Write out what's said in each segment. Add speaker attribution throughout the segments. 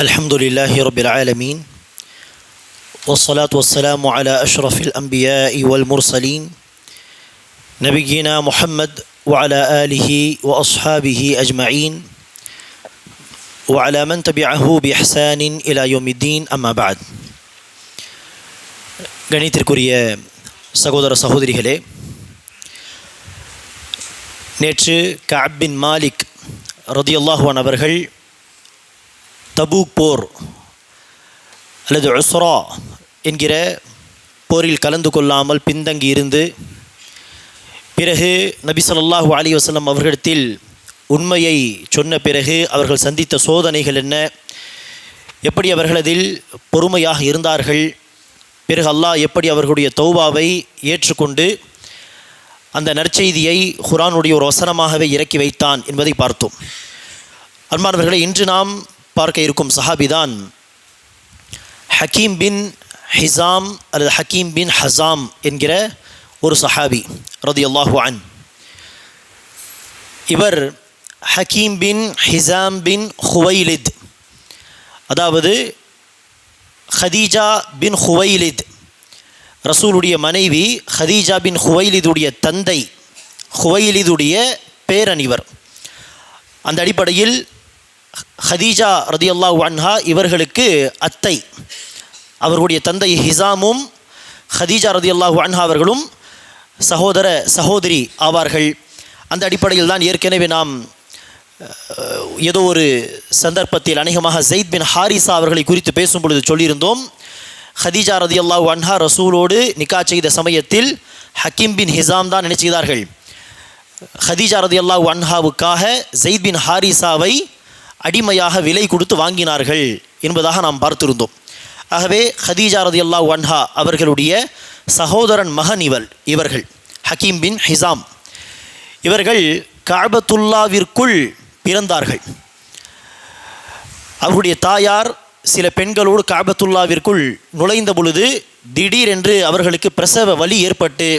Speaker 1: الحمد لله رب العالمين والصلاة والسلام على أشرف الأنبياء والمرسلين نبينا محمد وعلى آله وأصحابه أجمعين وعلى من تبعه بإحسان إلى يوم الدين أما بعد கணித்திற்குரிய சகோதர சகோதரிகளே நேற்று கஅப் பின் மாலிக் ரதியல்லாஹுவான் அவர்கள் தபூக் போர் அல்லது உஸ்ரா என்கிற போரில் கலந்து கொள்ளாமல் பின்தங்கி இருந்து பிறகு நபி சொல்லாஹு அலி வசலம் அவர்களிடத்தில் உண்மையை சொன்ன பிறகு அவர்கள் சந்தித்த சோதனைகள் என்ன? எப்படி அவர்கள் அதில் பொறுமையாக இருந்தார்கள்? பிறகு அல்லாஹ் எப்படி அவர்களுடைய தௌபாவை ஏற்றுக்கொண்டு அந்த நற்செய்தியை குரானுடைய ஒரு வசனமாகவே இறக்கி வைத்தான் என்பதை பார்த்தோம். அன்பானவர்களை இன்று நாம் பார்க்க இருக்கும் சஹாபிதான் ஹக்கீம் பின் ஹிசாம் அல்லது ஹக்கீம் பின் ஹசாம் என்கிற ஒரு சஹாபி ரதி அன். இவர் ஹக்கீம் பின் ஹிசாம் பின் ஹுவைலித் அதாவது ஹதீஜா பின் ஹுவைலித் ரசூலுடைய மனைவி ஹதீஜா பின் ஹுவைலிதுடைய தந்தை ஹுவைலிதுடைய பேரனிவர் அந்த அடிப்படையில் ஹதீஜா ரதியல்லாஹு அன்ஹா இவர்களுக்கு அத்தை அவர்களுடைய தந்தை ஹிசாமும் ஹதீஜா ரதியல்லாஹு அன்ஹா அவர்களும் சகோதர சகோதரி ஆவார்கள். அந்த அடிப்படையில் தான் ஏற்கனவே நாம் ஏதோ ஒரு சந்தர்ப்பத்தில் அநேகமாக ஜெயித் பின் ஹாரிசா அவர்களை குறித்து பேசும் பொழுது சொல்லியிருந்தோம். ஹதீஜா ரதியல்லாஹு அன்ஹா ரசூலோடு நிக்கா செய்த சமயத்தில் ஹக்கீம் பின் ஹிசாம் தான் நினைச்சுகிறார்கள் ஹதீஜா ரதியல்லாஹு அன்ஹாவுக்காக ஜெயித் பின் ஹாரிசாவை அடிமையாக விலை கொடுத்து வாங்கினார்கள் என்பதாக நாம் பார்த்திருந்தோம். ஆகவே ஹதீஜா அல்லா ஒன்ஹா அவர்களுடைய சகோதரன் மகன் இவள் இவர்கள் ஹக்கீம் பின் ஹிசாம். இவர்கள் காபத்துல்லாவிற்குள் பிறந்தார்கள். அவருடைய தாயார் சில பெண்களோடு காபத்துல்லாவிற்குள் நுழைந்த பொழுது திடீரென்று அவர்களுக்கு பிரசவ வலி ஏற்பட்டு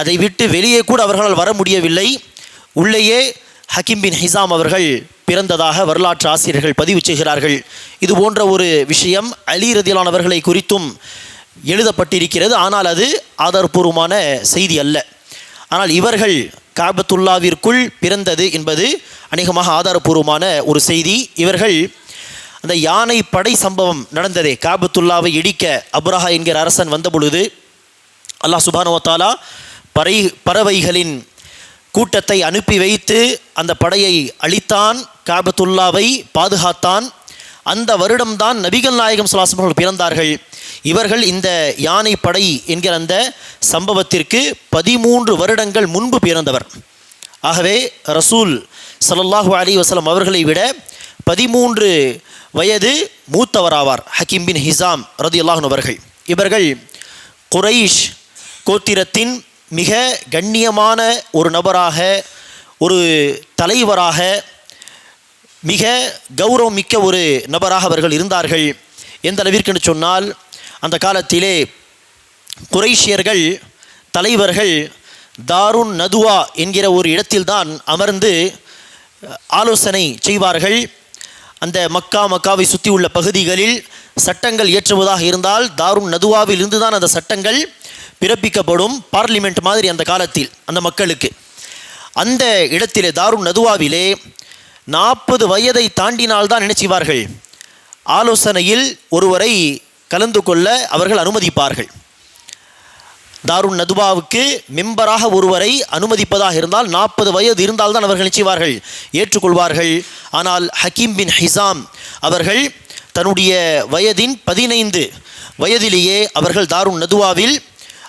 Speaker 1: அதை விட்டு வெளியே கூட அவர்களால் வர முடியவில்லை. உள்ளேயே ஹக்கீம் பின் ஹிசாம் அவர்கள் பிறந்ததாக வரலாற்று ஆசிரியர்கள் பதிவு செய்கிறார்கள். இது போன்ற ஒரு விஷயம் அலி குறித்தும் எழுதப்பட்டிருக்கிறது. ஆனால் அது ஆதாரபூர்வமான செய்தி அல்ல. ஆனால் இவர்கள் காபத்துல்லாவிற்குள் பிறந்தது என்பது அநேகமாக ஆதாரபூர்வமான ஒரு செய்தி. இவர்கள் அந்த யானை படை சம்பவம் நடந்ததே. காபத்துல்லாவை இடிக்க அப்ரஹா என்கிற அரசன் வந்தபொழுது அல்லாஹ் சுபானுவத்தாலா பறை பறவைகளின் கூட்டத்தை அனுப்பி வைத்து அந்த படையை அழித்தான் காபத்துல்லாவை பாதுகாத்தான். அந்த வருடம்தான் நபிகள் நாயகம் சுலாசம் அவர்கள் பிறந்தார்கள். இவர்கள் இந்த யானை படை என்கிற அந்த சம்பவத்திற்கு பதிமூன்று வருடங்கள் முன்பு பிறந்தவர். ஆகவே ரசூல் ஸல்லல்லாஹு அலி வசலம் அவர்களை விட பதிமூன்று வயது மூத்தவராவார். ஹக்கீம் பின் ஹிசாம் ரதியுல்லாஹன் அவர்கள். இவர்கள் குரைஷ் கோத்திரத்தின் மிக கண்ணியமான ஒரு நபராக ஒரு தலைவராக மிக கௌரவம் மிக்க ஒரு நபராக அவர்கள் இருந்தார்கள். எந்த அளவிற்குன்னு சொன்னால் அந்த காலத்திலே குறைஷியர்கள் தலைவர்கள் தாருன் நதுவா என்கிற ஒரு இடத்தில்தான் அமர்ந்து ஆலோசனை செய்வார்கள். அந்த மக்கா மக்காவை சுற்றி உள்ள பகுதிகளில் சட்டங்கள் இயற்றுவதாக இருந்தால் தாருன் நதுவாவில் இருந்து தான் அந்த சட்டங்கள் பிறப்பிக்கப்படும் பார்லிமெண்ட் மாதிரி அந்த காலத்தில் அந்த மக்களுக்கு. அந்த இடத்திலே தாரு நதுவாவிலே நாற்பது வயதை தாண்டினால்தான் நினைச்சிவார்கள் ஆலோசனையில் ஒருவரை கலந்து கொள்ள அவர்கள் அனுமதிப்பார்கள். தாருன் நதுபாவுக்கு மெம்பராக ஒருவரை அனுமதிப்பதாக இருந்தால் நாற்பது வயது இருந்தால்தான் அவர்கள் நிச்சயவார்கள் ஏற்றுக்கொள்வார்கள். ஆனால் ஹக்கீம் பின் ஹிசாம் அவர்கள் தன்னுடைய வயதின் பதினைந்து வயதிலேயே அவர்கள் தாருன் நதுவாவில்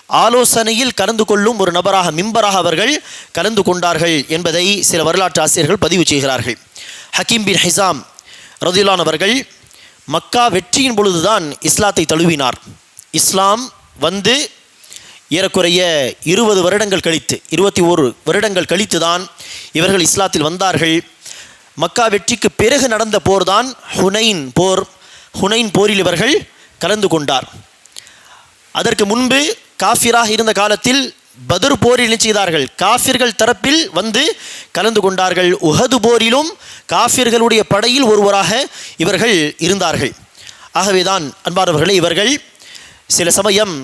Speaker 1: ஆலோசனையில் கலந்து கொள்ளும் ஒரு நபராக மிம்பராக அவர்கள் கலந்து கொண்டார்கள் என்பதை சில வரலாற்று ஆசிரியர்கள் பதிவு செய்கிறார்கள். ஹக்கீம் பின் ஹிசாம் ரதிலான் அவர்கள் மக்கா வெற்றியின் பொழுதுதான் இஸ்லாத்தை தழுவினார். இஸ்லாம் வந்து ஏறக்குறைய இருபது வருடங்கள் கழித்து இருபத்தி ஓரு வருடங்கள் கழித்து தான் இவர்கள் இஸ்லாத்தில் வந்தார்கள். மக்கா வெற்றிக்கு பிறகு நடந்த போர் தான் ஹுனைன் போர். ஹுனைன் போரில் இவர்கள் கலந்து கொண்டார். அதற்கு முன்பு காஃபிராக இருந்த காலத்தில் பதர் போரில் செய்தார்கள்? காஃபிர்கள் தரப்பில் வந்து கலந்து கொண்டார்கள். உஹது போரிலும் காஃபிர்களுடைய படையில் ஒருவராக இவர்கள் இருந்தார்கள். ஆகவேதான் அன்பானவர்களே இவர்கள் சில சமயம்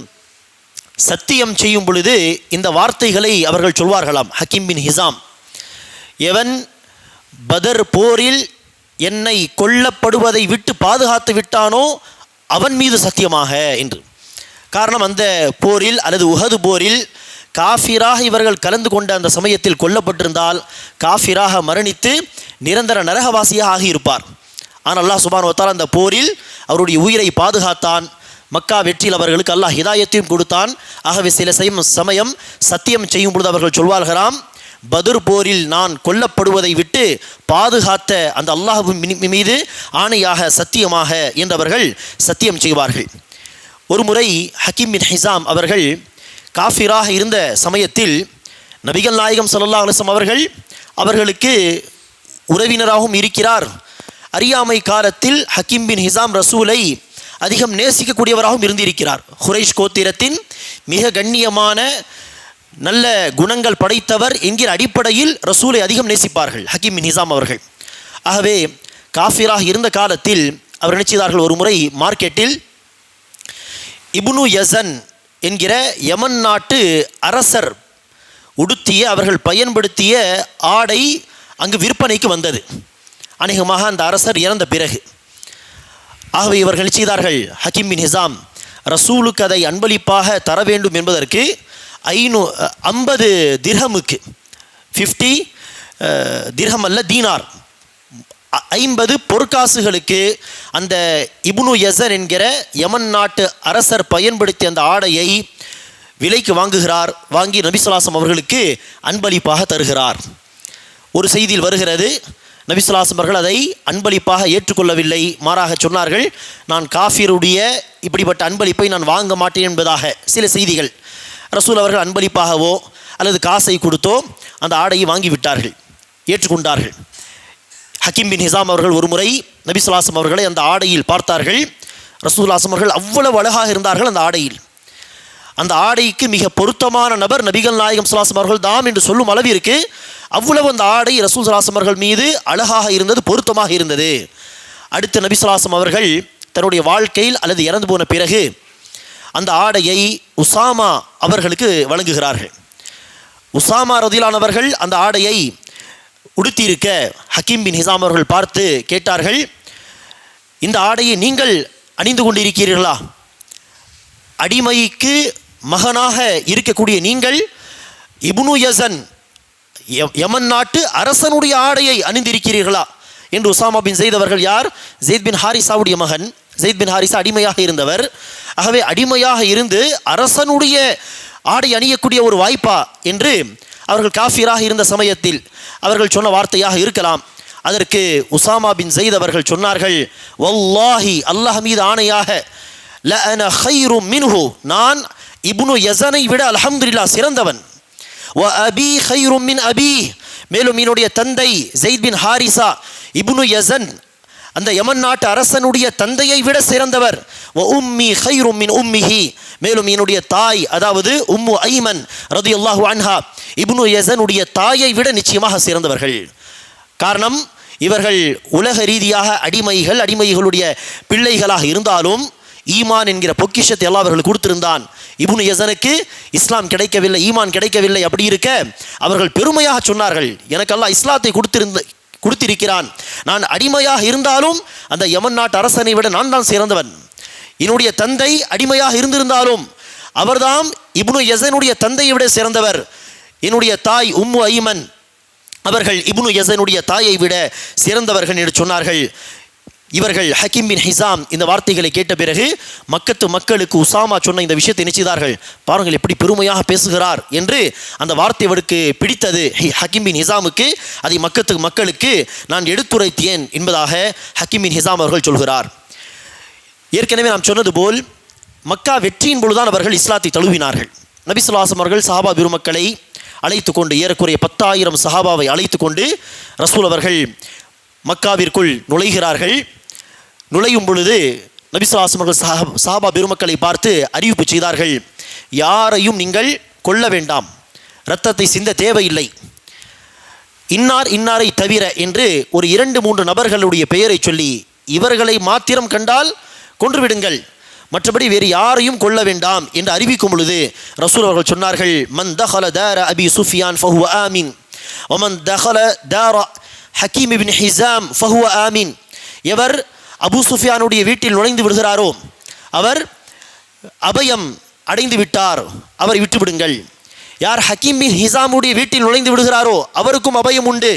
Speaker 1: சத்தியம் செய்யும் பொழுது இந்த வார்த்தைகளை அவர்கள் சொல்வார்களாம். ஹக்கீம் பின் ஹிசாம் எவன் பதர் போரில் என்னை கொல்லப்படுவதை விட்டு பாதுகாத்து விட்டானோ அவன் மீது சத்தியமாக என்று. காரணம் அந்த போரில் அல்லது உஹது போரில் காஃபிராக இவர்கள் கலந்து கொண்ட அந்த சமயத்தில் கொல்லப்பட்டிருந்தால் காஃபிராக மரணித்து நிரந்தர நரகவாசியாக ஆகியிருப்பார். ஆனால் அல்லாஹ் சுபான் வத்தால் அந்த போரில் அவருடைய உயிரை பாதுகாத்தான். மக்கா வெற்றியில் அவர்களுக்கு அல்லாஹ் ஹிதாயத்தையும் கொடுத்தான். ஆகவே சில சமயம் சமயம் சத்தியம் செய்யும் பொழுது அவர்கள் சொல்வார்களாம் பதுர் போரில் நான் கொல்லப்படுவதை விட்டு பாதுகாத்த அந்த அல்லாஹ் மீது ஆணையாக சத்தியமாக என்றவர்கள் சத்தியம் செய்வார்கள். ஒரு முறை ஹக்கீம் பின் ஹிசாம் அவர்கள் காஃபிராக இருந்த சமயத்தில் நபிகள் நாயகம் சல்லா அலுவலம் அவர்கள் அவர்களுக்கு உறவினராகவும் இருக்கிறார். அறியாமை காலத்தில் ஹக்கீம் பின் ஹிசாம் ரசூலை அதிகம் நேசிக்கக்கூடியவராகவும் இருந்திருக்கிறார். ஹுரைஷ் கோத்திரத்தின் மிக கண்ணியமான நல்ல குணங்கள் படைத்தவர் என்கிற அடிப்படையில் ரசூலை அதிகம் நேசிப்பார்கள் ஹக்கீம் பின் ஹிசாம் அவர்கள். ஆகவே காஃபிராக இருந்த காலத்தில் அவர் நினைச்சார்கள் ஒரு முறை மார்க்கெட்டில் இபுனு யசன் என்கிற யமன் நாட்டு அரசர் உடுத்திய அவர்கள் பயன்படுத்திய ஆடை அங்கு விற்பனைக்கு வந்தது. அநேகமாக அந்த அரசர் இறந்த பிறகு. ஆகவே இவர்கள் செய்தார்கள்? ஹக்கீம் பின் ஹிசாம் ரசூலுக்கு அதை அன்பளிப்பாக தர வேண்டும் என்பதற்கு ஐநூ ஐம்பது திர்ஹமுக்கு ஃபிஃப்டி திர்ஹம் அல்ல தீனார். ஐம்பது பொற்காசுகளுக்கு அந்த இப்னு யசர் என்கிற யமன் நாட்டு அரசர் பயன்படுத்திய அந்த ஆடையை விலைக்கு வாங்குகிறார் வாங்கி நபிசுலாசம் அவர்களுக்கு அன்பளிப்பாக தருகிறார். ஒரு செய்தியில் வருகிறது நபிசுலாசம் அவர்கள் அதை அன்பளிப்பாக ஏற்றுக்கொள்ளவில்லை. மாறாக சொன்னார்கள் நான் காஃபியருடைய இப்படிப்பட்ட அன்பளிப்பை நான் வாங்க மாட்டேன் என்பதாக. சில செய்திகள் ரசூல் அவர்கள் அன்பளிப்பாகவோ அல்லது காசை கொடுத்தோ அந்த ஆடையை வாங்கி விட்டார்கள் ஏற்றுக்கொண்டார்கள். ஹக்கீம் பின் ஹிசாம் அவர்கள் ஒரு முறை நபிசுலாசம் அவர்களை அந்த ஆடையில் பார்த்தார்கள். ரசூல்லாசம் அவர்கள் அவ்வளவு அழகாக இருந்தார்கள் அந்த ஆடையில். அந்த ஆடைக்கு மிக பொருத்தமான நபர் நபிகள் நாயகம் சுலாசம் அவர்கள் தாம் என்று சொல்லும் அளவிற்கு அவ்வளவு அந்த ஆடை ரசூல் சுலாசம் அவர்கள் மீது அழகாக இருந்தது பொருத்தமாக இருந்தது. அடுத்து நபி சுலாசம் அவர்கள் தன்னுடைய வாழ்க்கையில் அல்லது இறந்து போன பிறகு அந்த ஆடையை உசாமா அவர்களுக்கு வழங்குகிறார்கள். உசாமா ரதிலானவர்கள் அந்த ஆடையை உடுத்தியிருக்க ஹக்கீம் பின் ஹிசாம் அவர்கள் பார்த்து கேட்டார்கள் இந்த ஆடையை நீங்கள் அணிந்து கொண்டிருக்கிறீர்களா? அடிமைக்கு மகனாக இருக்கக்கூடிய நீங்கள் இப்னு யசன் யமன் நாட்டு அரசனுடைய ஆடையை அணிந்திருக்கிறீர்களா? என்று உசாமா பின் ஜெயித் அவர்கள் யார்? ஜெயித் பின் ஹாரிசாவுடைய மகன். ஜெயித் பின் ஹாரிசா அடிமையாக இருந்தவர். ஆகவே அடிமையாக இருந்து அரசனுடைய ஆடை அணியக்கூடிய ஒரு வாய்ப்பா? என்று அவர்கள் காஃபிராக இருந்த சமயத்தில் அவர்கள் சொன்ன வார்த்தையாக இருக்கலாம். அதற்கு உசாமா பின் ஜெயித் அவர்கள் சொன்னார்கள் வல்லாஹி அல்லாஹ் மீது ஆணையாக ல அன ஹைரு மின்ஹு நான் இப்னு யசனை விட அலஹம்துல்லா சிறந்தவன். வ அபி ஹைரு மின் அபி. மேலும் என்னுடைய தந்தை ஜெயித் பின் ஹாரிசா இப்னு யசன் அந்த யமன் நாட்டு அரசனுடைய தந்தையை விட சிறந்தவர். உம்மி ஹைரும் மின் உம்மிஹி. மேலும் என்னுடைய தாய் அதாவது உம்மு ஐமன் ரதியல்லாஹு அன்ஹா இப்னு யசனுடைய தாயை விட நிச்சயமாக சிறந்தவர்கள். காரணம் இவர்கள் உலக ரீதியாக அடிமைகள் அடிமைகளுடைய பிள்ளைகளாக இருந்தாலும் ஈமான் என்கிற பொக்கிஷத்தை எல்லாம் அவர்கள் கொடுத்திருந்தான். இபுனு யசனுக்கு இஸ்லாம் கிடைக்கவில்லை ஈமான் கிடைக்கவில்லை அப்படி இருக்க அவர்கள் பெருமையாக சொன்னார்கள். எனக்கெல்லாம் இஸ்லாத்தை கொடுத்திருந்த கொடுத்திருக்கிறான். நான் அடிமையாக இருந்தாலும் அந்த யமன் நாட்டு அரசனை விட நான் தான் சிறந்தவன். என்னுடைய தந்தை அடிமையாக இருந்திருந்தாலும் அவர்தாம் இப்னு யசனுடைய தந்தையை விட சிறந்தவர். என்னுடைய தாய் உம்மு ஐமன் அவர்கள் இப்னு யசனுடைய தாயை விட சிறந்தவர்கள் என்று சொன்னார்கள். இவர்கள் ஹக்கீம் பின் ஹிசாம் இந்த வார்த்தைகளை கேட்ட பிறகு மக்கத்து மக்களுக்கு உசாமா சொன்ன இந்த விஷயத்தை நினைச்சார்கள் பாருங்கள் எப்படி பெருமையாக பேசுகிறார் என்று அந்த வார்த்தை அவருக்கு பிடித்தது. ஹக்கீம் பின் ஹிசாமுக்கு அதை மக்கத்து மக்களுக்கு நான் எடுத்துரைத்தேன் என்பதாக ஹக்கீம் பின் ஹிசாம் அவர்கள் சொல்கிறார். ஏற்கனவே நாம் சொன்னது போல் மக்கா வெற்றியின் பொழுதுதான் அவர்கள் இஸ்லாத்தை தழுவினார்கள். நபிசுல்லாசம் அவர்கள் சஹாபா பெருமக்களை அழைத்து கொண்டு ஏறக்குறைய பத்தாயிரம் சஹாபாவை அழைத்து கொண்டு ரசூல் அவர்கள் மக்காவிற்குள் நுழைகிறார்கள். நுழையும் பொழுது நபி சாஹா சாபா பெருமக்களை பார்த்து அறிவிப்பு செய்தார்கள். யாரையும் நீங்கள் கொல்ல வேண்டாம். இரத்தத்தை சிந்த தேவையில்லை. இன்னார் இன்னாரை தவிர என்று ஒரு இரண்டு மூன்று நபர்களுடைய பெயரை சொல்லி இவர்களை மாத்திரம் கண்டால் கொன்றுவிடுங்கள். மற்றபடி வேறு யாரையும் கொல்ல வேண்டாம் என்று அறிவிக்கும் பொழுது ரசூல் அவர்கள் சொன்னார்கள் மன் தஹல தார அபி சுஃபியான் ஃபஹு ஆமீன். ஒமன் தஹல தாரா ஹக்கீம் இபின் ஹிசாம் ஃபஹுவ ஆமீன். எவர் அபு சுஃபியானுடைய வீட்டில் நுழைந்து விடுகிறாரோ அவர் அபயம் அடைந்து விட்டார் அவரை விட்டுவிடுங்கள் யார் ஹக்கீம் பின் ஹிசாமுடைய வீட்டில் நுழைந்து விடுகிறாரோ அவருக்கும் அபயம் உண்டு.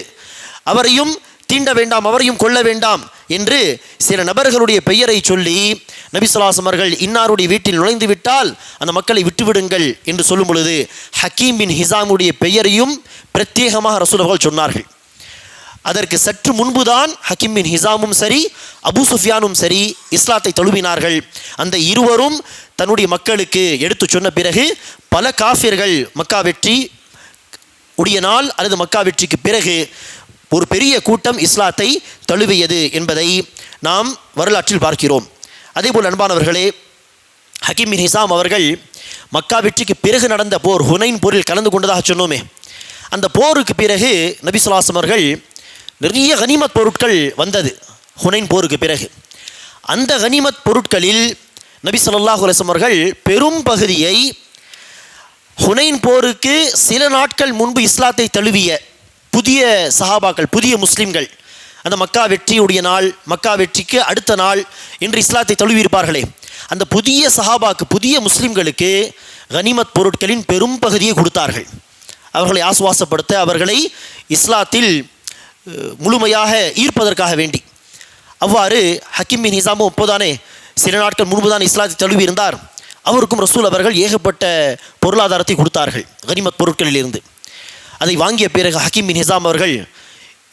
Speaker 1: அவரையும் தீண்ட வேண்டாம் அவரையும் கொல்ல வேண்டாம் என்று சில நபர்களுடைய பெயரை சொல்லி நபிசுலாசமர்கள் இன்னாருடைய வீட்டில் நுழைந்து விட்டால் அந்த மக்களை விட்டுவிடுங்கள் என்று சொல்லும் பொழுது ஹக்கீம் பின் ஹிசாமுடைய பெயரையும் பிரத்யேகமாக ரசூலர்கள் சொன்னார்கள். அதற்கு சற்று முன்புதான் ஹக்கீம் பின் ஹிசாமும் சரி அபு சுஃபியானும் சரி இஸ்லாத்தை தழுவினார்கள். அந்த இருவரும் தன்னுடைய மக்களுக்கு எடுத்து சொன்ன பிறகு பல காஃபியர்கள் மக்கா வெற்றி உடைய நாள் அல்லது மக்கா வெற்றிக்கு பிறகு ஒரு பெரிய கூட்டம் இஸ்லாத்தை தழுவியது என்பதை நாம் வரலாற்றில் பார்க்கிறோம். அதேபோல் அன்பானவர்களே ஹக்கீம் பின் ஹிசாம் அவர்கள் மக்கா வெற்றிக்கு பிறகு நடந்த போர் ஹுனைன் போரில் கலந்து கொண்டதாக சொன்னோமே. அந்த போருக்கு பிறகு நபி சொல்லாசம் அவர்கள் நிறைய கனிமத் பொருட்கள் வந்தது ஹுனைன் போருக்கு பிறகு. அந்த கனிமத் பொருட்களில் நபி சொல்லாஹ் அலைஹி அவர்கள் பெரும் பகுதியை ஹுனைன் போருக்கு சில நாட்கள் முன்பு இஸ்லாத்தை தழுவிய புதிய சஹாபாக்கள் புதிய முஸ்லீம்கள் அந்த மக்கா வெற்றியுடைய நாள் மக்கா வெற்றிக்கு அடுத்த நாள் என்று இஸ்லாத்தை தழுவியிருப்பார்களே. அந்த புதிய சஹாபாக்கு புதிய முஸ்லீம்களுக்கு கனிமத் பொருட்களின் பெரும் பகுதியை கொடுத்தார்கள். அவர்களை ஆசுவாசப்படுத்த அவர்களை இஸ்லாத்தில் முழுமையாக ஈர்ப்பதற்காக வேண்டி. அவ்வாறு ஹக்கீம் பின் நிசாமும் அப்போதானே சில நாட்கள் முன்புதான் இஸ்லாத்தை தழுவி இருந்தார் அவருக்கும் ரசூல் அவர்கள் ஏகப்பட்ட பொருளாதாரத்தை கொடுத்தார்கள் கனிமத் பொருட்களிலிருந்து. அதை வாங்கிய பிறகு ஹக்கீம் பின் நிசாம் அவர்கள்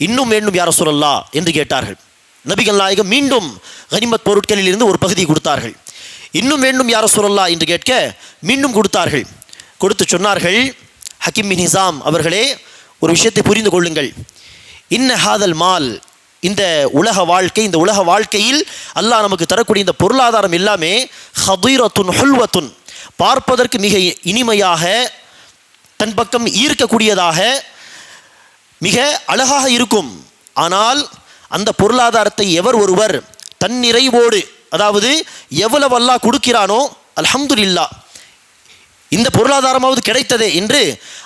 Speaker 1: இன்னும் வேண்டும் யார் சொல்லல்லா என்று கேட்டார்கள். நபிகள் நாயகம் மீண்டும் கனிமத் பொருட்களிலிருந்து ஒரு பகுதியை கொடுத்தார்கள். இன்னும் வேண்டும் யார் சொல்லல்லா என்று கேட்க மீண்டும் கொடுத்தார்கள். கொடுத்து சொன்னார்கள் ஹக்கீம் பின் நிசாம் அவர்களே ஒரு விஷயத்தை புரிந்து கொள்ளுங்கள். இன்ன ஹாதல் மால். இந்த உலக வாழ்க்கை இந்த உலக வாழ்க்கையில் அல்லாஹ் நமக்கு தரக்கூடிய இந்த பொருளாதாரம் எல்லாமே ஹதீரத்துன் ஹுல்வத்துன். பார்ப்பதற்கு மிக இனிமையாக தன் பக்கம் ஈர்க்கக்கூடியதாக மிக அழகாக இருக்கும். ஆனால் அந்த பொருளாதாரத்தை எவர் ஒருவர் தன்னிறைவோடு அதாவது எவ்வளவு அல்லாஹ் கொடுக்கிறானோ அல்ஹம்துலில்லா இந்த பொருளாதாரமாவது கிடைத்ததே என்று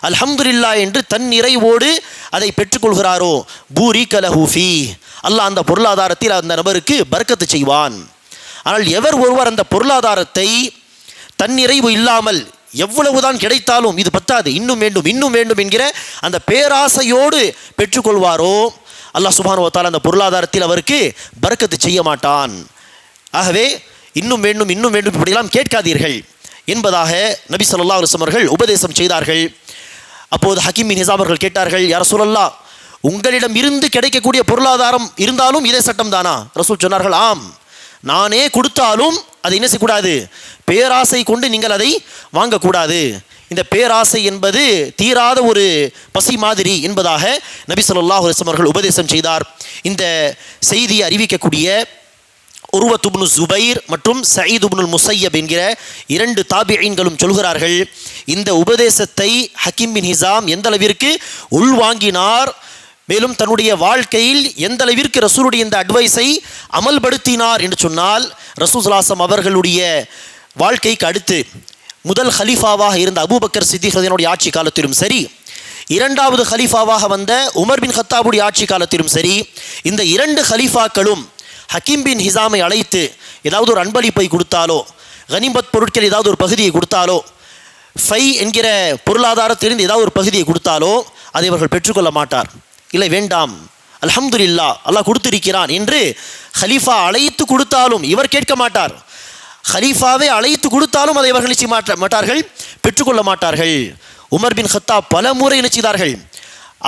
Speaker 1: அல்ஹம்துல்லா என்று தன் நிறைவோடு அதை பெற்றுக்கொள்கிறாரோ? பூரி கலஹூஃபி அல்லாஹ் அந்த பொருளாதாரத்தில் அந்த நபருக்கு பர்க்கத்து செய்வான். ஆனால் எவர் ஒருவர் அந்த பொருளாதாரத்தை தன்னிறைவு இல்லாமல் எவ்வளவுதான் கிடைத்தாலும் இது பத்தாது இன்னும் வேண்டும் இன்னும் வேண்டும் என்கிற அந்த பேராசையோடு பெற்றுக்கொள்வாரோ? அல்லாஹ் சுபானுவத்தால் அந்த பொருளாதாரத்தில் அவருக்கு பர்க்கத்து செய்ய மாட்டான். ஆகவே இன்னும் வேண்டும் இன்னும் வேண்டும் இப்படியெல்லாம் கேட்காதீர்கள். என்பதாக நபி சொல்லா அலைஹி அவர்கள் உபதேசம் செய்தார்கள். அப்போது ஹக்கீம் பின் ஹிசாம் அவர்கள் கேட்டார்கள் யார் சொல்லல்லா உங்களிடம் இருந்து கிடைக்கக்கூடிய பொருளாதாரம் இருந்தாலும் இதே சட்டம் தானா? ரசூல் சொன்னார்கள் ஆம் நானே கொடுத்தாலும் அதை என்ன செய்யக்கூடாது? பேராசை கொண்டு நீங்கள் அதை வாங்கக்கூடாது. இந்த பேராசை என்பது தீராத ஒரு பசி மாதிரி என்பதாக நபி ஸல்லல்லாஹு அவர்கள் உபதேசம் செய்தார். இந்த செய்தியை அறிவிக்கக்கூடிய உருவத்துப்னு ஜுபைர் மற்றும் சயீதுப்னுல் முசையப் என்கிற இரண்டு தாபியீன்களும் சொல்கிறார்கள் இந்த உபதேசத்தை ஹக்கீம் பின் ஹிசாம் எந்த அளவிற்கு உள்வாங்கினார் மேலும் தன்னுடைய வாழ்க்கையில் எந்த அளவிற்கு ரசூலுடைய இந்த அட்வைஸை அமல்படுத்தினார் என்று சொன்னால் ரசூல் சலாசம் அவர்களுடைய வாழ்க்கைக்கு அடுத்து முதல் ஹலீஃபாவாக இருந்த அபூபக்கர் சித்திகனுடைய ஆட்சி காலத்திலும் சரி இரண்டாவது ஹலீஃபாவாக வந்த உமர் பின் ஹத்தாபுடைய ஆட்சி காலத்திலும் சரி இந்த இரண்டு ஹலீஃபாக்களும் ஹக்கீம் பின் ஹிசாமை அழைத்து ஏதாவது ஒரு அன்பளிப்பை கொடுத்தாலோ கனிமத் பொருட்கள் ஏதாவது ஒரு பகுதியை கொடுத்தாலோ ஃபை என்கிற பொருளாதாரத்திலிருந்து ஏதாவது ஒரு பகுதியை கொடுத்தாலோ அதை அவர்கள் பெற்றுக்கொள்ள மாட்டார். இல்லை வேண்டாம். அல்ஹம்துலில்லா அல்லாஹ் கொடுத்திருக்கிறான் என்று ஹலீஃபா அழைத்து கொடுத்தாலும் இவர் கேட்க மாட்டார். ஹலீஃபாவே அழைத்து கொடுத்தாலும் அதை இவர்கள் நிச்சயம் மாட்ட மாட்டார்கள் பெற்றுக்கொள்ள மாட்டார்கள். உமர் பின் ஹத்தா பல முறை நினைச்சார்கள் செய்தார்கள்?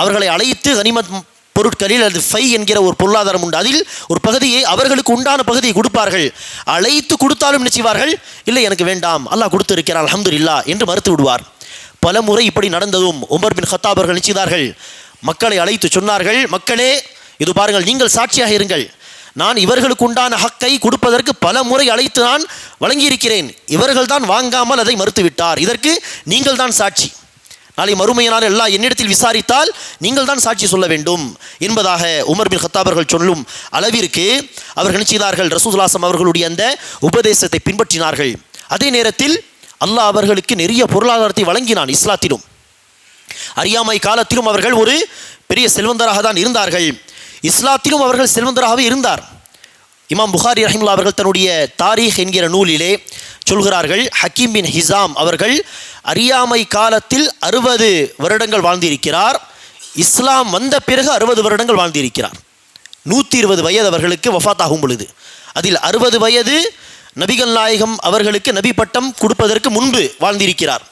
Speaker 1: அவர்களை அழைத்து கனிமத் பொருட்களில் அல்லது ஃபை என்கிற ஒரு பொருளாதாரம் உண்டு. அதில் ஒரு பகுதியை அவர்களுக்கு உண்டான பகுதியை கொடுப்பார்கள். அழைத்து கொடுத்தாலும் நிச்சயவார்கள். இல்லை எனக்கு வேண்டாம். அல்லாஹ் கொடுத்திருக்கிறார் இல்லா என்று மறுத்து விடுவார். பல முறை இப்படி நடந்ததும் உமர் பின் ஹத்தாபர்கள் நினைச்சார்கள் நிச்சயதார்கள் மக்களை அழைத்து சொன்னார்கள் மக்களே இது பாருங்கள் நீங்கள் சாட்சியாக இருங்கள். நான் இவர்களுக்கு உண்டான ஹக்கை கொடுப்பதற்கு பல முறை அழைத்து நான் வழங்கியிருக்கிறேன். இவர்கள் தான் வாங்காமல் அதை மறுத்துவிட்டார். இதற்கு நீங்கள் தான் சாட்சி. நாளை மறுமையினால் எல்லாம் என்னிடத்தில் விசாரித்தால் நீங்கள் தான் சாட்சி சொல்ல வேண்டும். என்பதாக உமர் பின் ஹத்தாபர்கள் சொல்லும் அளவிற்கு அவர்கள் என்ன செய்தார்கள்? ரசூதுல்லாசம் அவர்களுடைய அந்த உபதேசத்தை பின்பற்றினார்கள். அதே நேரத்தில் அல்லாஹ் அவர்களுக்கு நிறைய பொருளாதாரத்தை வழங்கினான் இஸ்லாத்திலும். அறியாமை காலத்திலும் அவர்கள் ஒரு பெரிய செல்வந்தராக தான் இருந்தார்கள். இஸ்லாத்திலும் அவர்கள் செல்வந்தராகவே இருந்தார். இமாம் புகாரி ரஹிமுல்லா அவர்கள் தன்னுடைய தாரீக் என்கிற நூலிலே சொல்கிறார்கள் ஹக்கீம் பின் ஹிசாம் அவர்கள் அறியாமை காலத்தில் அறுபது வருடங்கள் வாழ்ந்திருக்கிறார். இஸ்லாம் வந்த பிறகு அறுபது வருடங்கள் வாழ்ந்திருக்கிறார். நூற்றி இருபது வயது அவர்களுக்கு வஃபாத் ஆகும் பொழுது. அதில் அறுபது வயது நபிகள் நாயகம் அவர்களுக்கு நபி பட்டம் கொடுப்பதற்கு முன்பு வாழ்ந்திருக்கிறார்.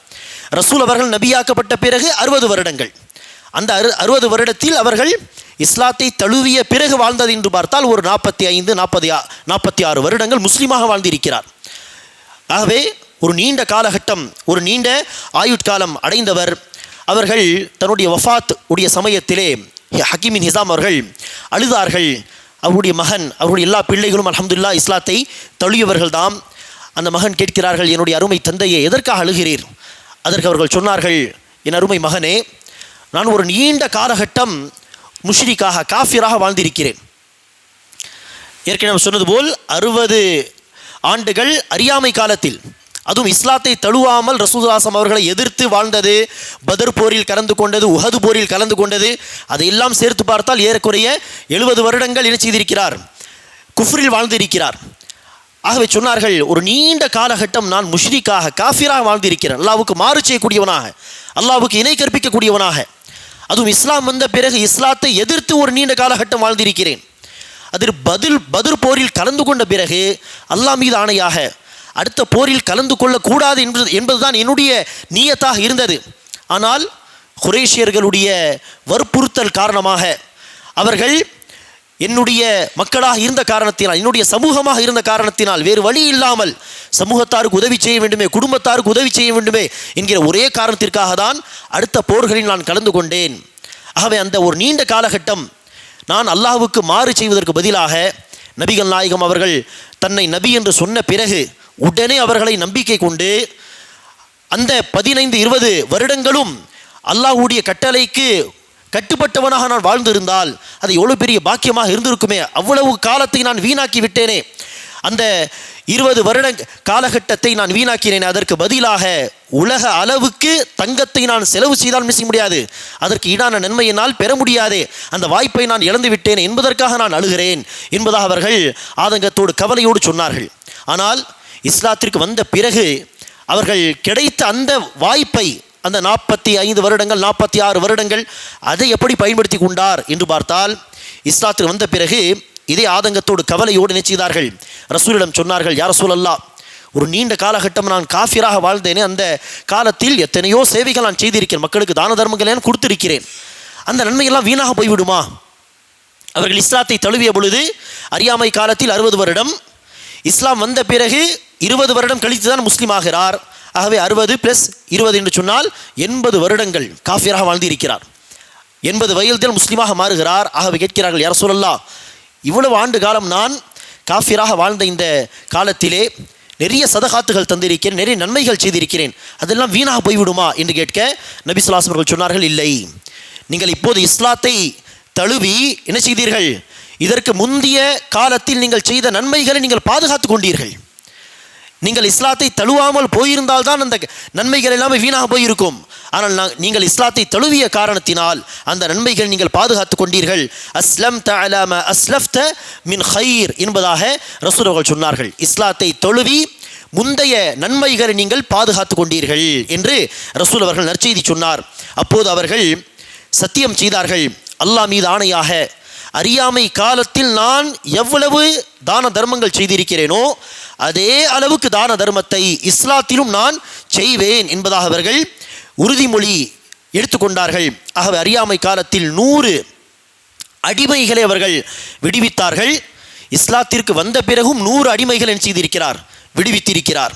Speaker 1: ரசூல் அவர்கள் நபியாக்கப்பட்ட பிறகு அறுபது வருடங்கள். அந்த அறு அறுபது வருடத்தில் அவர்கள் இஸ்லாத்தை தழுவிய பிறகு வாழ்ந்தது என்று பார்த்தால் ஒரு நாற்பத்தி ஐந்து நாற்பது நாற்பத்தி ஆறு வருடங்கள் முஸ்லீமாக வாழ்ந்திருக்கிறார். ஆகவே ஒரு நீண்ட காலகட்டம் ஒரு நீண்ட ஆயுட்காலம் அடைந்தவர் அவர்கள் தன்னுடைய வஃபாத் உடைய சமயத்திலே ஹக்கீமின் ஹிசாம் அவர்கள் அழுதார்கள். அவருடைய மகன் அவருடைய எல்லா பிள்ளைகளும் அலமதுல்லா இஸ்லாத்தை தழுவியவர்கள்தான் அந்த மகன் கேட்கிறார்கள் என்னுடைய அருமை தந்தையை எதற்காக அழுகிறீர்? அதற்கு அவர்கள் சொன்னார்கள் என் அருமை மகனே நான் ஒரு நீண்ட காலகட்டம் முஷ்ரிக்காக காஃபிராக வாழ்ந்திருக்கிறேன். ஏற்கனவே சொன்னது போல் அறுபது ஆண்டுகள் அறியாமை காலத்தில் அதுவும் இஸ்லாத்தை தழுவாமல் ரசூதாசம் அவர்களை எதிர்த்து வாழ்ந்தது பதர் போரில் கலந்து கொண்டது உஹது போரில் கலந்து கொண்டது அதையெல்லாம் சேர்த்து பார்த்தால் ஏறக்குறைய எழுபது வருடங்கள் என்ன செய்திருக்கிறார்? குஃப்ரில் வாழ்ந்திருக்கிறார். ஆகவே சொன்னார்கள் ஒரு நீண்ட காலகட்டம் நான் முஷ்ரிக்காக காஃபிராக வாழ்ந்திருக்கிறேன். அல்லாவுக்கு மாறு செய்யக்கூடியவனாக அல்லாவுக்கு இணை கற்பிக்கக்கூடியவனாக. அதுவும் இஸ்லாம் வந்த பிறகு இஸ்லாத்தை எதிர்த்து ஒரு நீண்ட காலகட்டம் வாழ்ந்திருக்கிறேன். அதில் பதில் பதில் போரில் கலந்து கொண்ட பிறகு அல்லாஹ் மீது ஆணையாக அடுத்த போரில் கலந்து கொள்ளக்கூடாது என்பது என்பதுதான் என்னுடைய நீயத்தாக இருந்தது. ஆனால் குரேஷியர்களுடைய வற்புறுத்தல் காரணமாக அவர்கள் என்னுடைய மக்களாக இருந்த காரணத்தினால் என்னுடைய சமூகமாக இருந்த காரணத்தினால் வேறு வழி இல்லாமல் சமூகத்தாருக்கு உதவி செய்ய வேண்டுமே குடும்பத்தாருக்கு உதவி செய்ய வேண்டுமே என்கிற ஒரே காரணத்திற்காக தான் அடுத்த போர்களில் நான் கலந்து கொண்டேன். ஆகவே அந்த ஒரு நீண்ட காலகட்டம் நான் அல்லாஹுக்கு மாறு செய்வதற்கு பதிலாக நபிகள் நாயகம் அவர்கள் தன்னை நபி என்று சொன்ன பிறகு உடனே அவர்களை நம்பிக்கை கொண்டு அந்த பதினைந்து இருபது வருடங்களும் அல்லாஹ்வுடைய கட்டளைக்கு கட்டுப்பட்டவனாக நான் வாழ்ந்திருந்தால் அது எவ்வளோ பெரிய பாக்கியமாக இருந்திருக்குமே. அவ்வளவு காலத்தை நான் வீணாக்கி விட்டேனே. அந்த இருபது வருட காலகட்டத்தை நான் வீணாக்கினேன். அதற்கு பதிலாக உலக அளவுக்கு தங்கத்தை நான் செலவு செய்தால் மிஸ் முடியாது. அதற்கு ஈடான நன்மையினால் பெற முடியாதே. அந்த வாய்ப்பை நான் இழந்து விட்டேன் என்பதற்காக நான் அழுகிறேன் என்பதாக அவர்கள் ஆதங்கத்தோடு கவலையோடு சொன்னார்கள். ஆனால் இஸ்லாத்திற்கு வந்த பிறகு அவர்கள் கிடைத்த அந்த வாய்ப்பை அந்த நாற்பத்தி ஐந்து வருடங்கள் நாற்பத்தி ஆறு வருடங்கள் அதை எப்படி பயன்படுத்தி கொண்டார் என்று பார்த்தால் இஸ்லாத்துக்கு வந்த பிறகு இதே ஆதங்கத்தோடு கவலையோடு நினைச்சார்கள் ரசூலிடம் சொன்னார்கள் யார் ரசூலல்லா ஒரு நீண்ட காலகட்டம் நான் காஃபிராக வாழ்ந்தேனே அந்த காலத்தில் எத்தனையோ சேவைகள் நான் செய்திருக்கிறேன். மக்களுக்கு தான தர்மங்களை நான் கொடுத்திருக்கிறேன். அந்த நன்மையெல்லாம் வீணாக போய்விடுமா? அவர்கள் இஸ்லாத்தை தழுவிய பொழுது அறியாமை காலத்தில் அறுபது வருடம் இஸ்லாம் வந்த பிறகு இருபது வருடம் கழித்து தான் முஸ்லீம் ஆகிறார். ஆகவே அறுபது ப்ளஸ் இருபது என்று சொன்னால் எண்பது வருடங்கள் காஃபியராக வாழ்ந்திருக்கிறார். எண்பது வயதில் முஸ்லீமாக மாறுகிறார். ஆகவே கேட்கிறார்கள் யார் சொல்லலாம் இவ்வளவு ஆண்டு காலம் நான் காஃபியராக வாழ்ந்த இந்த காலத்திலே நிறைய சதகாத்துகள் தந்திருக்கிறேன் நிறைய நன்மைகள் செய்திருக்கிறேன். அதெல்லாம் வீணாக போய்விடுமா என்று கேட்க நபி சுல்லாஸ் அவர்கள் சொன்னார்கள் இல்லை. நீங்கள் இப்போது இஸ்லாத்தை தழுவி என்ன செய்தீர்கள்? இதற்கு முந்தைய காலத்தில் நீங்கள் செய்த நன்மைகளை நீங்கள் பாதுகாத்து கொண்டீர்கள். நீங்கள் இஸ்லாத்தை தழுவாமல் போயிருந்தால் தான் அந்த நன்மைகள் எல்லாமே வீணாக போயிருக்கும். ஆனால் நான் நீங்கள் இஸ்லாத்தை தழுவிய காரணத்தினால் அந்த நன்மைகள் நீங்கள் பாதுகாத்து கொண்டீர்கள். அஸ்லம் தலாம அஸ்லஃப்த மின் ஹைர் என்பதாக ரசூல் அவர்கள் சொன்னார்கள். இஸ்லாத்தை தழுவி முந்தைய நன்மைகளை நீங்கள் பாதுகாத்து கொண்டீர்கள் என்று ரசூல் அவர்கள் நற்செய்தி சொன்னார். அப்போது அவர்கள் சத்தியம் செய்தார்கள். அல்லாஹ் மீது ஆணையாக அறியாமை காலத்தில் நான் எவ்வளவு தான தர்மங்கள் செய்திருக்கிறேனோ அதே அளவுக்கு தான தர்மத்தை இஸ்லாத்திலும் நான் செய்வேன் என்பதாக அவர்கள் உறுதிமொழி எடுத்துக்கொண்டார்கள். ஆகவே அறியாமை காலத்தில் நூறு அடிமைகளை அவர்கள் விடுவித்தார்கள். இஸ்லாத்திற்கு வந்த பிறகும் நூறு அடிமைகள் என்ன செய்திருக்கிறார்? விடுவித்திருக்கிறார்.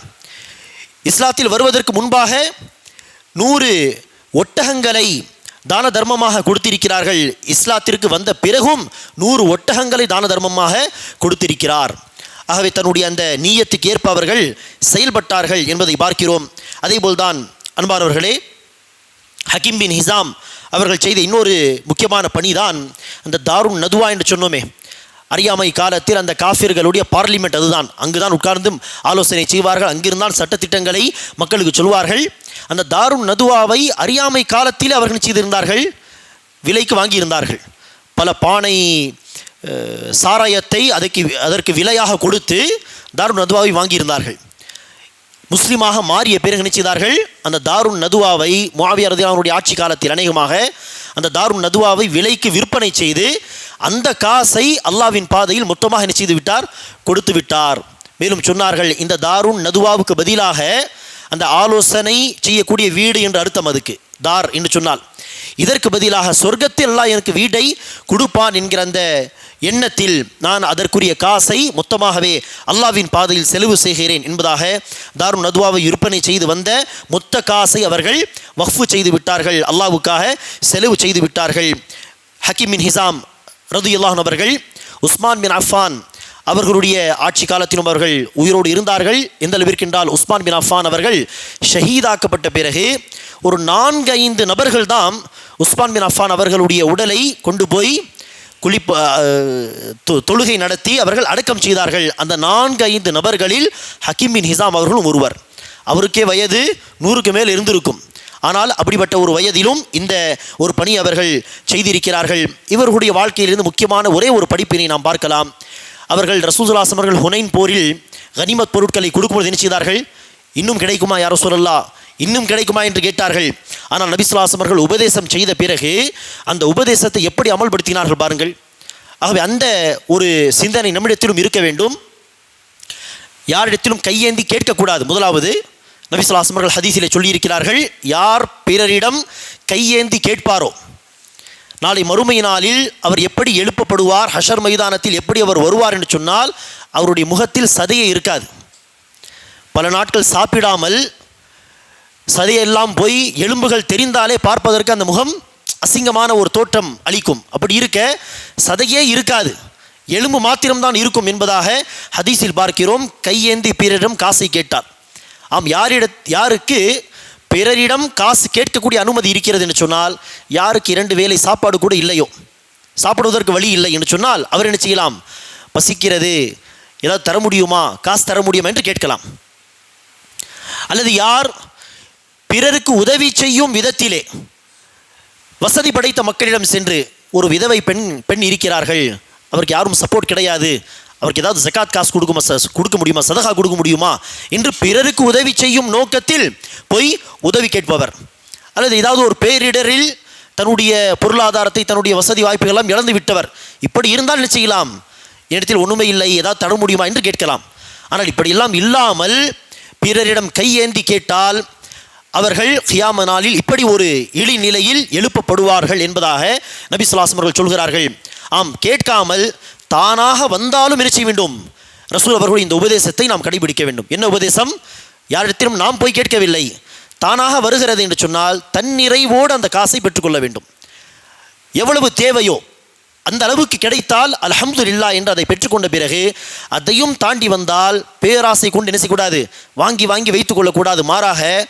Speaker 1: இஸ்லாத்தில் வருவதற்கு முன்பாக நூறு ஒட்டகங்களை தான தர்மமாக கொடுத்திருக்கிறார்கள். இஸ்லாத்திற்கு வந்த பிறகும் நூறு ஒட்டகங்களை தான தர்மமாக கொடுத்திருக்கிறார். ஆகவே தன்னுடைய அந்த நீயத்துக்கு ஏற்ப அவர்கள் செயல்பட்டார்கள் என்பதை பார்க்கிறோம். அதேபோல்தான் அன்பானவர்களே ஹக்கீம் பின் ஹிசாம் அவர்கள் செய்த இன்னொரு முக்கியமான பணிதான் அந்த தாருண் நதுவா என்று சொன்னோமே. அறியாமை காலத்தில் அந்த காஃபிர்களுடைய பார்லிமெண்ட் அதுதான். அங்குதான் உட்கார்ந்து ஆலோசனை செய்வார்கள். அங்கிருந்தான் சட்டத்திட்டங்களை மக்களுக்கு சொல்வார்கள். அந்த தாருண் நதுவாவை அறியாமை காலத்தில் அவர்கள் செய்திருந்தார்கள். விலைக்கு வாங்கியிருந்தார்கள். பல பானை சாராயத்தை அதற்கு அதற்கு விலையாக கொடுத்து தாருன் நதுவாவை வாங்கியிருந்தார்கள். முஸ்லீமாக மாறிய பிறகு நினைச்சார்கள் அந்த தாருன் நதுவாவை முஆவியா அவருடைய ஆட்சி காலத்தில் அநேகமாக அந்த தாருன் நதுவாவை விலைக்கு விற்பனை செய்து அந்த காசை அல்லாவின் பாதையில் மொத்தமாக என்ன செய்து விட்டார்? கொடுத்து விட்டார். மேலும் சொன்னார்கள் இந்த தாருன் நதுவாவுக்கு பதிலாக அந்த ஆலோசனை செய்யக்கூடிய வீடு என்று அர்த்தம் அதுக்கு. தார் என்று சொன்னால். இதற்கு பதிலாக சொர்க்கத்தில் அல்லாஹ் எனக்கு வீடை கொடுப்பான் என்கிற அந்த எண்ணத்தில் நான் அதற்குரிய காசை மொத்தமாகவே அல்லாவின் பாதையில் செலவு செய்கிறேன் என்பதாக தாருன் நதுவாவை விற்பனை செய்து வந்த மொத்த காசை அவர்கள் வஃப்பு செய்து விட்டார்கள். அல்லாவுக்காக செலவு செய்து விட்டார்கள். ஹக்கீம் பின் ஹிசாம் ரது அவர்கள் உஸ்மான் பின் அஃபான் அவர்களுடைய ஆட்சி காலத்திலும் அவர்கள் உயிரோடு இருந்தார்கள். எந்த அளவிற்கு என்றால் உஸ்மான் பின் அஃபான் அவர்கள் ஷஹீதாக்கப்பட்ட பிறகு ஒரு நான்கு ஐந்து நபர்கள் தான் உஸ்மான் பின் அஃபான் அவர்களுடைய உடலை கொண்டு போய் குளிப்ப தொ- தொழுகை நடத்தி அவர்கள் அடக்கம் செய்தார்கள். அந்த நான்கு ஐந்து நபர்களில் ஹக்கீம் பின் ஹிசாம் அவர்களும் ஒருவர். அவருக்கே வயது நூறுக்கு மேல் இருந்திருக்கும். ஆனால் அப்படிப்பட்ட ஒரு வயதிலும் இந்த ஒரு பணி அவர்கள் செய்திருக்கிறார்கள். இவர்களுடைய வாழ்க்கையிலிருந்து முக்கியமான ஒரே ஒரு படிப்பினை நாம் பார்க்கலாம். அவர்கள் ரசூசுல்லாஸ் அவர்கள் ஹுனைன் போரில் கனிமத் பொருட்களை கொடுக்கும்போது என்ன செய்தார்கள்? இன்னும் கிடைக்குமா யாரோ சொல்லல்லா இன்னும் கிடைக்குமா என்று கேட்டார்கள். ஆனால் நபிசுல்லாஸ் அவர்கள் உபதேசம் செய்த பிறகு அந்த உபதேசத்தை எப்படி அமல்படுத்தினார்கள் பாருங்கள். ஆகவே அந்த ஒரு சிந்தனை நம்மிடத்திலும் இருக்க வேண்டும். யாரிடத்திலும் கையேந்தி கேட்கக்கூடாது. முதலாவது நபிசுல்லாஸ் அவர்கள் ஹதீஸிலே சொல்லியிருக்கிறார்கள் யார் பிறரிடம் கையேந்தி கேட்பாரோ? நாளை மறுமை நாளில் அவர் எப்படி எழுப்பப்படுவார்? ஹஷர் மைதானத்தில் எப்படி அவர் வருவார் என்று சொன்னால் அவருடைய முகத்தில் சதையே இருக்காது. பல நாட்கள் சாப்பிடாமல் சதையெல்லாம் போய் எலும்புகள் தெரிந்தாலே பார்ப்பதற்கு அந்த முகம் அசிங்கமான ஒரு தோற்றம் அளிக்கும். அப்படி இருக்க சதையே இருக்காது. எலும்பு மாத்திரம்தான் இருக்கும் என்பதாக ஹதீஸில் பார்க்கிறோம். கையேந்தி பிறரிடம் காசை கேட்டார். ஆம் யாரிட யாருக்கு பிறரிடம் காசு கேட்கக்கூடிய அனுமதி இருக்கிறது என்று சொன்னால் யாருக்கு இரண்டு வேளை சாப்பாடு கூட இல்லையோ? சாப்பிடுவதற்கு வழி இல்லை என்று சொன்னால் அவர் என்ன செய்யலாம்? பசிக்கிறது. ஏதாவது தர முடியுமா? காசு தர முடியுமா என்று கேட்கலாம். அல்லது யார் பிறருக்கு உதவி செய்யும் விதத்திலே வசதி படைத்த மக்களிடம் சென்று ஒரு விதவை பெண் பெண் இருக்கிறார்கள். அவருக்கு யாரும் சப்போர்ட் கிடையாது. அவருக்கு ஏதாவது ஜக்காத் காசு கொடுக்குமா ச- கொடுக்க முடியுமா சதகா கொடுக்க முடியுமா? என்று பிறருக்கு உதவி செய்யும் நோக்கத்தில் போய் உதவி கேட்பவர். அல்லது ஏதாவது ஒரு பேரிடரில் தன்னுடைய பொருளாதாரத்தை தன்னுடைய வசதி வாய்ப்புகளெல்லாம் இழந்து விட்டவர். இப்படி இருந்தால் என்ன செய்யலாம்? இடத்தில் ஒன்றுமே இல்லை ஏதாவது தர முடியுமா என்று கேட்கலாம். ஆனால் இப்படியெல்லாம் இல்லாமல் பிறரிடம் கையேந்தி கேட்டால் அவர்கள் கியாம நாளில் இப்படி ஒரு இழி நிலையில் எழுப்பப்படுவார்கள் என்பதாக நபி சுல்லாசம் அவர்கள் சொல்கிறார்கள். ஆம் கேட்காமல் தானாக வந்தாலும் என்ன செய்ய வேண்டும்? ரசூல் அவர்கள் இந்த உபதேசத்தை நாம் கடைபிடிக்க வேண்டும். என்ன உபதேசம்? யாரிடத்திலும் நாம் போய் கேட்கவில்லை. தானாக வருகிறது என்று சொன்னால் தன்னிறைவோடு அந்த காசை பெற்றுக்கொள்ள வேண்டும். எவ்வளவு தேவையோ அந்த அளவுக்கு கிடைத்தால் அல்ஹம்துலில்லா என்று அதை பெற்றுக்கொண்ட பிறகு அதையும் தாண்டி வந்தால் பேராசை கொண்டு என்ன வாங்கி வாங்கி வைத்துக்கொள்ளக்கூடாது மாறாக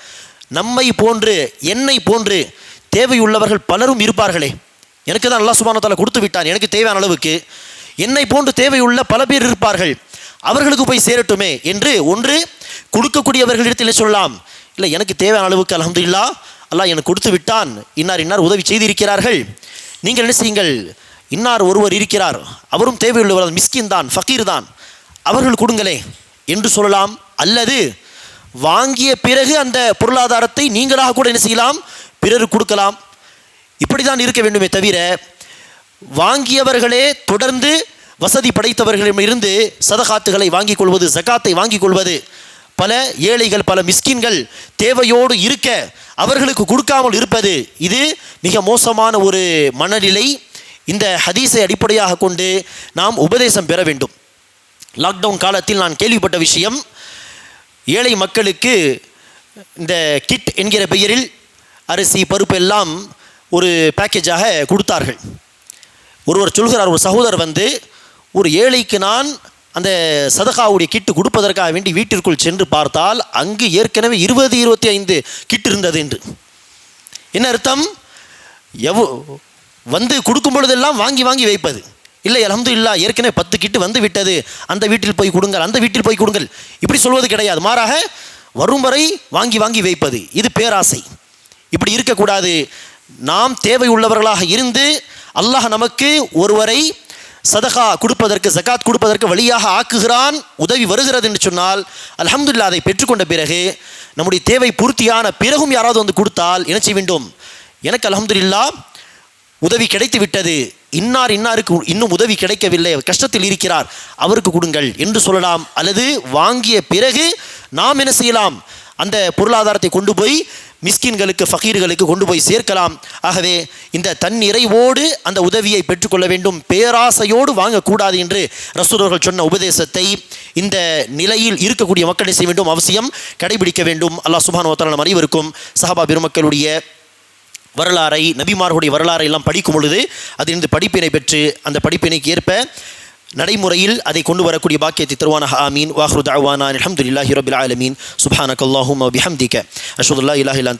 Speaker 1: நம்மை போன்று என்னை போன்று தேவையுள்ளவர்கள் பலரும் இருப்பார்களே. எனக்கு தான் நல்லா சுபானத்தால் கொடுத்து விட்டான். எனக்கு தேவையான அளவுக்கு. என்னை போன்று தேவையுள்ள பல பேர் இருப்பார்கள். அவர்களுக்கு போய் சேரட்டுமே என்று ஒன்று கொடுக்கக்கூடியவர்களிடத்தில் சொல்லலாம். இல்லை எனக்கு தேவையான அளவுக்கு அல்ஹம்துலில்லா அல்லாஹ் எனக்கு கொடுத்து விட்டான். இன்னார் இன்னார் உதவி செய்திருக்கிறார்கள். நீங்கள் என்ன செய்யுங்கள்? இன்னார் ஒருவர் இருக்கிறார். அவரும் தேவையுள்ளவர் மிஸ்கின் தான் ஃபக்கீர் தான். அவர்கள் கொடுங்களே என்று சொல்லலாம். அல்லது வாங்கிய பிறகு அந்த பொருளாதாரத்தை நீங்களாக கூட என்ன செய்யலாம்? பிறருக்கு கொடுக்கலாம். இப்படி தான் இருக்க வேண்டுமே தவிர வாங்கியவர்களே தொடர்ந்து வசதி படைத்தவர்களிடமிருந்து சதகாத்துகளை வாங்கிக் கொள்வது ஜகாத்தை வாங்கிக் கொள்வது. பல ஏழைகள் பல மிஸ்கின்கள் தேவையோடு இருக்க அவர்களுக்கு கொடுக்காமல் இருப்பது. இது மிக மோசமான ஒரு மனநிலை. இந்த ஹதீஸை அடிப்படையாக கொண்டு நாம் உபதேசம் பெற வேண்டும். லாக்டவுன் காலத்தில் நான் கேள்விப்பட்ட விஷயம் ஏழை மக்களுக்கு இந்த கிட் என்கிற பெயரில் அரிசி பருப்பு எல்லாம் ஒரு பேக்கேஜாக கொடுத்தார்கள். ஒருவர் சொல்கிறார் ஒரு சகோதரர் வந்து ஒரு ஏழைக்கு நான் அந்த சதகாவுடைய கிட்டு கொடுப்பதற்காக வேண்டி வீட்டிற்குள் சென்று பார்த்தால் அங்கு ஏற்கனவே இருபது இருபத்தி ஐந்து கிட்டு இருந்தது என்று. என்ன அர்த்தம்? எவ் வந்து கொடுக்கும் பொழுதெல்லாம் வாங்கி வாங்கி வைப்பது. இல்லை அலமது இல்லா ஏற்கனவே பத்து கிட்டு வந்து விட்டது. அந்த வீட்டில் போய் கொடுங்கள் அந்த வீட்டில் போய் கொடுங்கள். இப்படி சொல்வது கிடையாது. மாறாக வரும் வரை வாங்கி வாங்கி வைப்பது. இது பேராசை. இப்படி இருக்கக்கூடாது. நாம் தேவை உள்ளவர்களாக இருந்து அல்லாஹ் நமக்கு ஒருவரை சதகா கொடுப்பதற்கு ஜகாத் கொடுப்பதற்கு வழியாக ஆக்குகிறான் உதவி வருகிறது என்று சொன்னால் அலமதுல்லா அதை பெற்றுக்கொண்ட பிறகு நம்முடைய தேவை பூர்த்தியான பிறகும் யாராவது வந்து கொடுத்தால் என்ன செய்ய வேண்டும்? எனக்கு அலமதுல்லா உதவி கிடைத்து விட்டது. இன்னார் இன்னாருக்கு இன்னும் உதவி கிடைக்கவில்லை. கஷ்டத்தில் இருக்கிறார். அவருக்கு கொடுங்கள் என்று சொல்லலாம். அல்லது வாங்கிய பிறகு நாம் என்ன செய்யலாம்? அந்த பொருளாதாரத்தை கொண்டு போய் மிஸ்கின்களுக்கு ஃபகீர்களுக்கு கொண்டு போய் சேர்க்கலாம். ஆகவே இந்த தன்னிறைவோடு அந்த உதவியை பெற்றுக்கொள்ள வேண்டும். பேராசையோடு வாங்கக்கூடாது என்று ரசூலர்கள் சொன்ன உபதேசத்தை இந்த நிலையில் இருக்கக்கூடிய மக்கள் செய்ய வேண்டும்? அவசியம் கடைபிடிக்க வேண்டும். அல்லாஹ் சுபான் அனைவருக்கும் சஹாபா பெருமக்களுடைய வரலாறை நபிமார்களுடைய வரலாறை எல்லாம் படிக்கும் பொழுது அதிலிருந்து படிப்பினை பெற்று அந்த படிப்பினைக்கு ஏற்ப நடைமுறையில் அதை கொண்டு வரக்கூடிய பாக்கியத்தை தருவான ஆமீன் வாஹ்ரு தாவானா அல்ஹம்துலில்லாஹி ரபில் ஆலமீன் சுப்ஹானக் அல்லாஹும்ம பிஹம்திக அஷ்ஹது அல்லா இலாஹ இல்லா